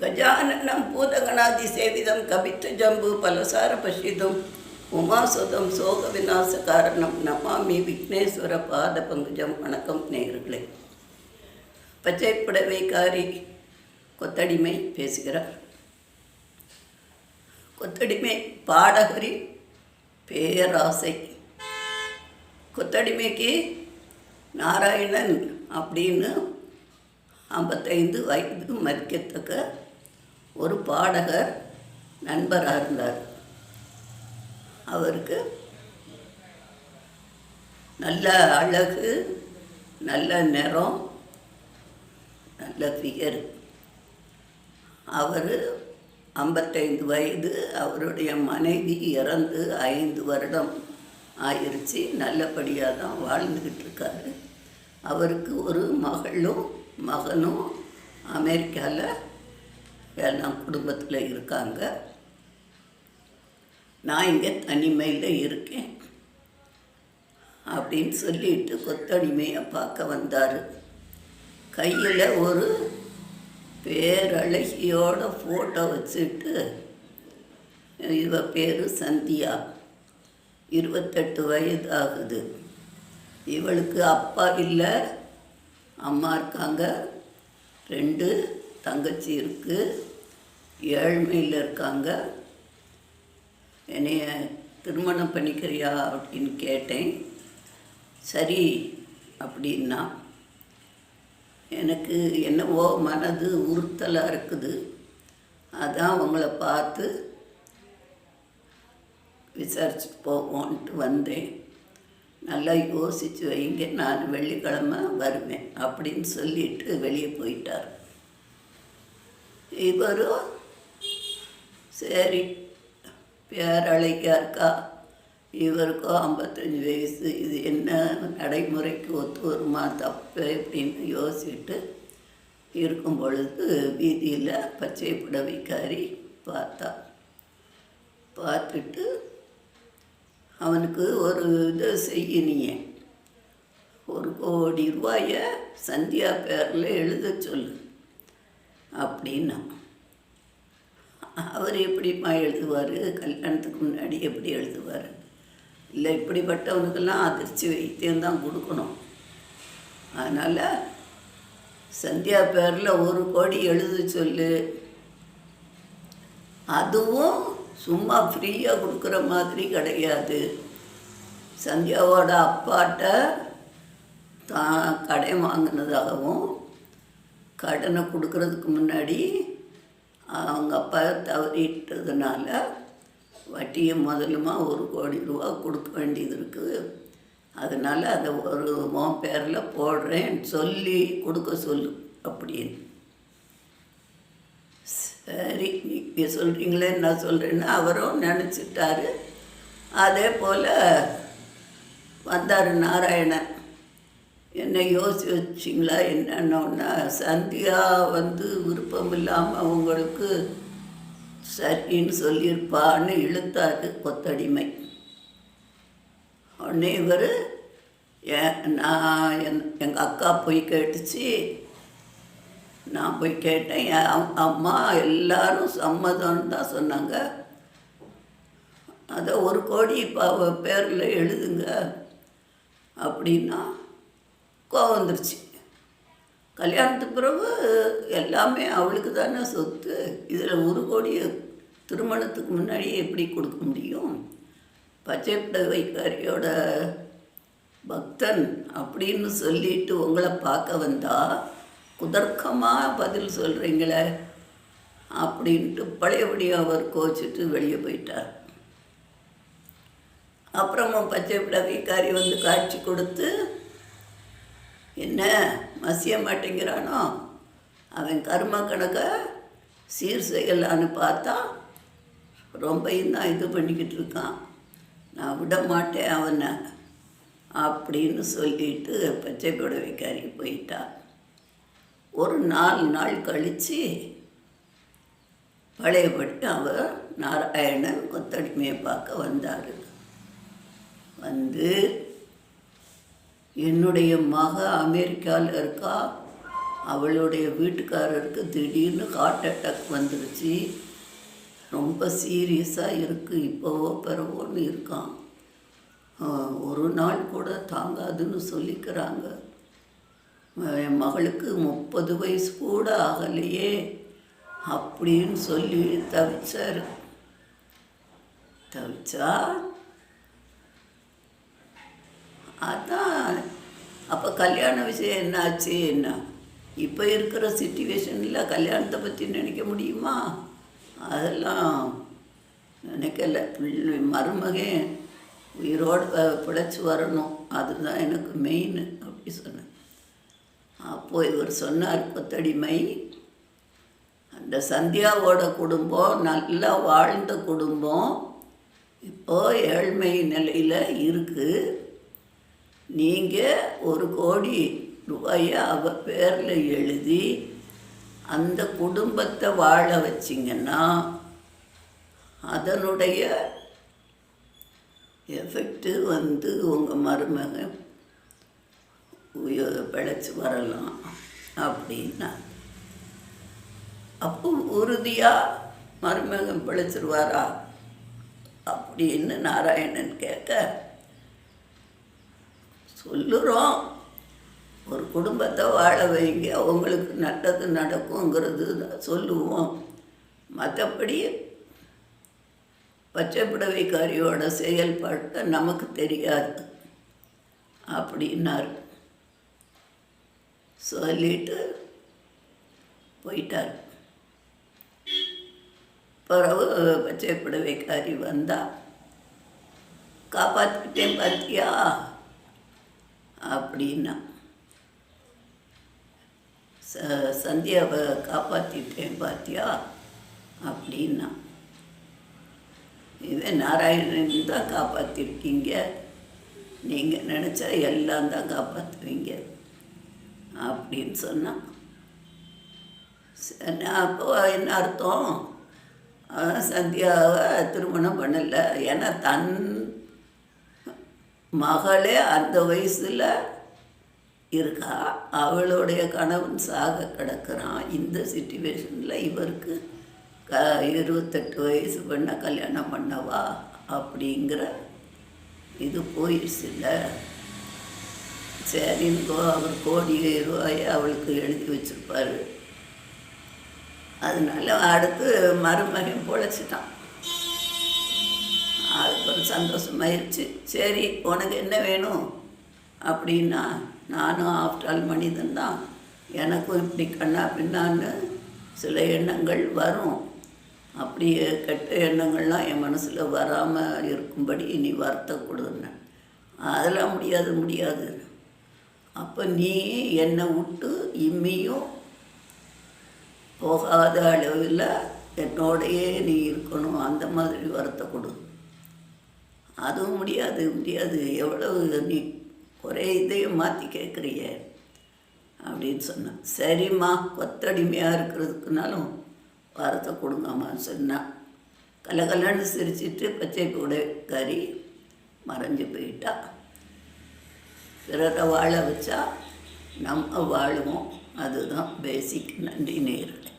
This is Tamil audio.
கஜானனம் பூதகணாதி சேவிதம் கபித்து ஜம்பு பலசார பசிதம் உமாசுதம் சோக விநாச காரணம் நமாமி விக்னேஸ்வர பாத பங்குஜம். வணக்கம் நேயர்களே. பச்சை காரி கொத்தடிமை பேசுகிறார். கொத்தடிமை பாடகரி பேராசை. கொத்தடிமைக்கு நாராயணன் அப்படின்னு ஐம்பத்தைந்து வயது மதிக்கத்தக்க ஒரு பாடகர் நண்பராக இருந்தார். அவருக்கு நல்ல அழகு நல்ல நிறம் நல்ல ஃபிகர் அவர் ஐம்பத்தைந்து வயது அவருடைய மனைவி இறந்து ஐந்து வருடம் ஆயிடுச்சு நல்லபடியாக தான் வாழ்ந்துக்கிட்டு இருக்காரு. அவருக்கு ஒரு மகளும் மகனும் அமெரிக்காவில் எல்லாம் குடும்பத்தில் இருக்காங்க. நான் இங்கே தனிமையில் இருக்கேன். அப்படின்னு சொல்லிட்டு கொத்தடிமையை பார்க்க வந்தார். கையில் ஒரு பேரழகியோட ஃபோட்டோ வச்சுட்டு இவ பேர் சந்தியா. இருபத்தெட்டு வயது ஆகுது இவளுக்கு அப்பா இல்லை அம்மா இருக்காங்க. ரெண்டு தங்கச்சி இருக்குது ஏழ்மையில் இருக்காங்க. என்னைய திருமணம் பண்ணிக்கிறியா அப்படின்னு கேட்டேன். சரி அப்படின்னா எனக்கு என்னவோ மனது உறுத்தலாக இருக்குது. அதான் அவங்கள பார்த்து விசாரிச்சு போவோன்ட்டு வந்தேன். நல்லா யோசித்து வைங்க நான் வெள்ளிக்கிழமை வருவேன் அப்படின்னு சொல்லிட்டு வெளியே போயிட்டார். இவரும் சரி. பேரழைக்காக இருக்கா? இவருக்கோ ஐம்பத்தஞ்சு வயசு. இது என்ன நடைமுறைக்கு ஒத்து வருமா? தப்பு அப்படின்னு யோசிச்சுட்டு இருக்கும் பொழுது வீதியில் பச்சை புடவைக்காரி பார்த்தா. பார்த்துட்டு அவனுக்கு ஒரு இது செய்யணியே ஒரு கோடி ரூபாயை சந்தியா பேரில் எழுத சொல்லு. அப்படின்னா அவர் எப்படிம்மா எழுதுவார்? கல்யாணத்துக்கு முன்னாடி எப்படி எழுதுவார்? இல்லை இப்படிப்பட்டவனுக்கெல்லாம் அதிர்ச்சி வைத்தியம் தான் கொடுக்கணும். அதனால் சந்தியா பேரில் ஒரு கோடி எழுத சொல்லு. அதுவும் சும்மா ஃப்ரீயாக கொடுக்குற மாதிரி கிடையாது. சந்தியாவோட அப்பாட்ட தான் கடன் வாங்கினதாகவும் கடனை கொடுக்கறதுக்கு முன்னாடி அவங்க அப்பா தவறிட்டதுனால வட்டியை முதலுமா ஒரு கோடி ரூபா கொடுக்க வேண்டியது இருக்குது அதனால் அதை ஒரு உன் பேரில் போடுறேன் சொல்லி கொடுக்க சொல்லு அப்படின்னு. சரி நீங்கள் சொல்கிறீங்களே என்ன சொல்கிறேன்னு அவரும் நினச்சிட்டாரு. அதே போல் வந்தார் நாராயணன். என்னை யோசிச்சு வச்சிங்களா? என்னன்னா சந்தியா வந்து விருப்பம் இல்லாமல் அவங்களுக்கு சரின்னு சொல்லியிருப்பான்னு இழுத்தாரு கொத்தடிமை. உடனே இவர் நான் என் எங்கள் அக்கா போய் கேட்டுச்சு. நான் போய் கேட்டேன். என் அம்மா எல்லாரும் சம்மதம்னு தான் சொன்னாங்க. அதை ஒரு கோடி இப்போ பேரில் எழுதுங்க. அப்படின்னா கோவம் வந்துருச்சு. கல்யாணத்துக்கு பிறகு எல்லாமே அவளுக்கு தானே சொத்து. இதில் ஒரு கோடியை திருமணத்துக்கு முன்னாடியே எப்படி கொடுக்க முடியும்? பச்சை பிடவைக்காரியோட பக்தன் அப்படின்னு சொல்லிட்டு உங்களை பார்க்க வந்தால் குதர்க்கமாக பதில் சொல்கிறீங்களே அப்படின்ட்டு பழையபடி அவர் கோச்சிட்டு வெளியே போயிட்டார். அப்புறமா பச்சை பிடவைக்காரி வந்து காட்சி கொடுத்து என்ன மசிய மாட்டேங்கிறானோ? அவன் கர்ம கணக்கை சீர் செய்யலான்னு பார்த்தா ரொம்பையும் தான் இது பண்ணிக்கிட்டு இருக்கான். நான் விட மாட்டேன் அவனை அப்படின்னு சொல்லிட்டு பச்சை புடவைக்காரி போயிட்டா. ஒரு நாலு நாள் கழித்து பழையபடி அவர் நாராயணன் கொத்தடிமையை பார்க்க வந்தார். வந்து என்னுடைய மக அமெரிக்காவில் இருக்கா? அவளுடைய வீட்டுக்காரருக்கு திடீர்னு ஹார்ட் அட்டாக் வந்துருச்சு. ரொம்ப சீரியஸாக இருக்குது இப்போவோ பிறவோன்னு இருக்கான். ஒரு நாள் கூட தாங்காதுன்னு சொல்லிக்கிறாங்க. என் மகளுக்கு முப்பது வயசு கூட ஆகலையே அப்படின்னு சொல்லி தவிச்சார். தவிச்சா? அதான். அப்போ கல்யாண விஷயம் என்னாச்சு என்ன? இப்போ இருக்கிற சுச்சுவேஷனில் கல்யாணத்தை பற்றி நினைக்க முடியுமா? அதெல்லாம் நினைக்கல. பிள்ளை மருமகன் உயிரோடு ப- பிழைச்சி வரணும். அதுதான் எனக்கு மெயின் அப்படி சொன்னேன். அப்போது இவர் சொன்னார் கொத்தடிமை அந்த சந்தியாவோட குடும்பம் நல்லா வாழ்ந்த குடும்பம் இப்போ ஏழ்மை நிலையில் இருக்குது நீங்கள் ஒரு கோடி ரூபாயை அவள் பேரில் எழுதி அந்த குடும்பத்தை வாழ வச்சிங்கன்னா அதனுடைய எஃபெக்ட்டு வந்து உங்கள் மருமக பிழைச்சி வரலாம் அப்படின்னா. அப்போ உறுதியாக மருமகன் பிழைச்சிருவாரா? அப்படின்னு நாராயணன் கேட்க சொல்லுறோம். ஒரு குடும்பத்தை வாழ வைங்க. அவங்களுக்கு நல்லது நடக்குங்கிறது தான் சொல்லுவோம். மற்றபடி பச்சை புடவைக்காரியோட செயல்பாட்டை நமக்கு தெரியாது. அப்படின்னார். சொல்லிட்டு போயிட்டார். பிறகு பச்சை புடவைக்காரி வந்தா காப்பாற்றிக்கிட்டேன் பார்த்தியா அப்படின்னா. ச சந்தியாவை காப்பாற்றிட்டேன் பார்த்தியா அப்படின்னா. இவன் நாராயணன் தான் காப்பாற்றிருக்கீங்க நீங்கள் நினச்சா எல்லாம் தான் காப்பாற்றுவீங்க அப்படின்னு சொன்னான் சரி அப்போ என்ன அர்த்தம்? சந்தியாவை திருமணம் பண்ணலை. ஏன்னா தன் மகளே அந்த வயசில் இருக்கா? அவளுடைய கணவன் சாக கிடக்கிறான் இந்த சுச்சுவேஷனில் இவருக்கு க இருபத்தெட்டு வயசு பண்ண கல்யாணம் பண்ணவா? அப்படிங்கிற இது போயிடுச்சுல்ல சரின்னு அவர் கோடி ரூபாயை அவளுக்கு எழுதி வச்சிருப்பாரு. அதனால அடுத்து மருமகன் பொழைச்சிட்டான். சந்தோஷமாயிருச்சு. சரி உனக்கு என்ன வேணும்? அப்படின்னா நானும் ஆஃப்டர் ஆல் மனிதன் தான். எனக்கும் இப்படி கண்ணா பின்னான்னு சில எண்ணங்கள் வரும். அப்படி கெட்ட எண்ணங்கள்லாம் என் மனசில் வராமல் இருக்கும்படி நீ வருத்தப்படுன்னு அதெல்லாம் முடியாது முடியாது. அப்போ நீ என்னை விட்டு இம்மியும் போகாத அளவில் என்னோடையே நீ இருக்கணும். அந்த மாதிரி வருத்தக்கூடும் கொடு அதுவும் முடியாது முடியாது. எவ்வளவு நீ ஒரே இதையும் மாற்றி கேட்குறிய அப்படின்னு சொன்னான் சரிம்மா கொத்தடிமையாக இருக்கிறதுக்குனாலும் வரத்தை கொடுங்கம்மான்னு சொன்னான் கலகலன்னு சிரிச்சிட்டு பச்சை கூட கறி மறைஞ்சு போயிட்டா. பிறரை வாழ வச்சா நம்ம வாழுவோம். அதுதான் பேசிக் நன்றி நேரில்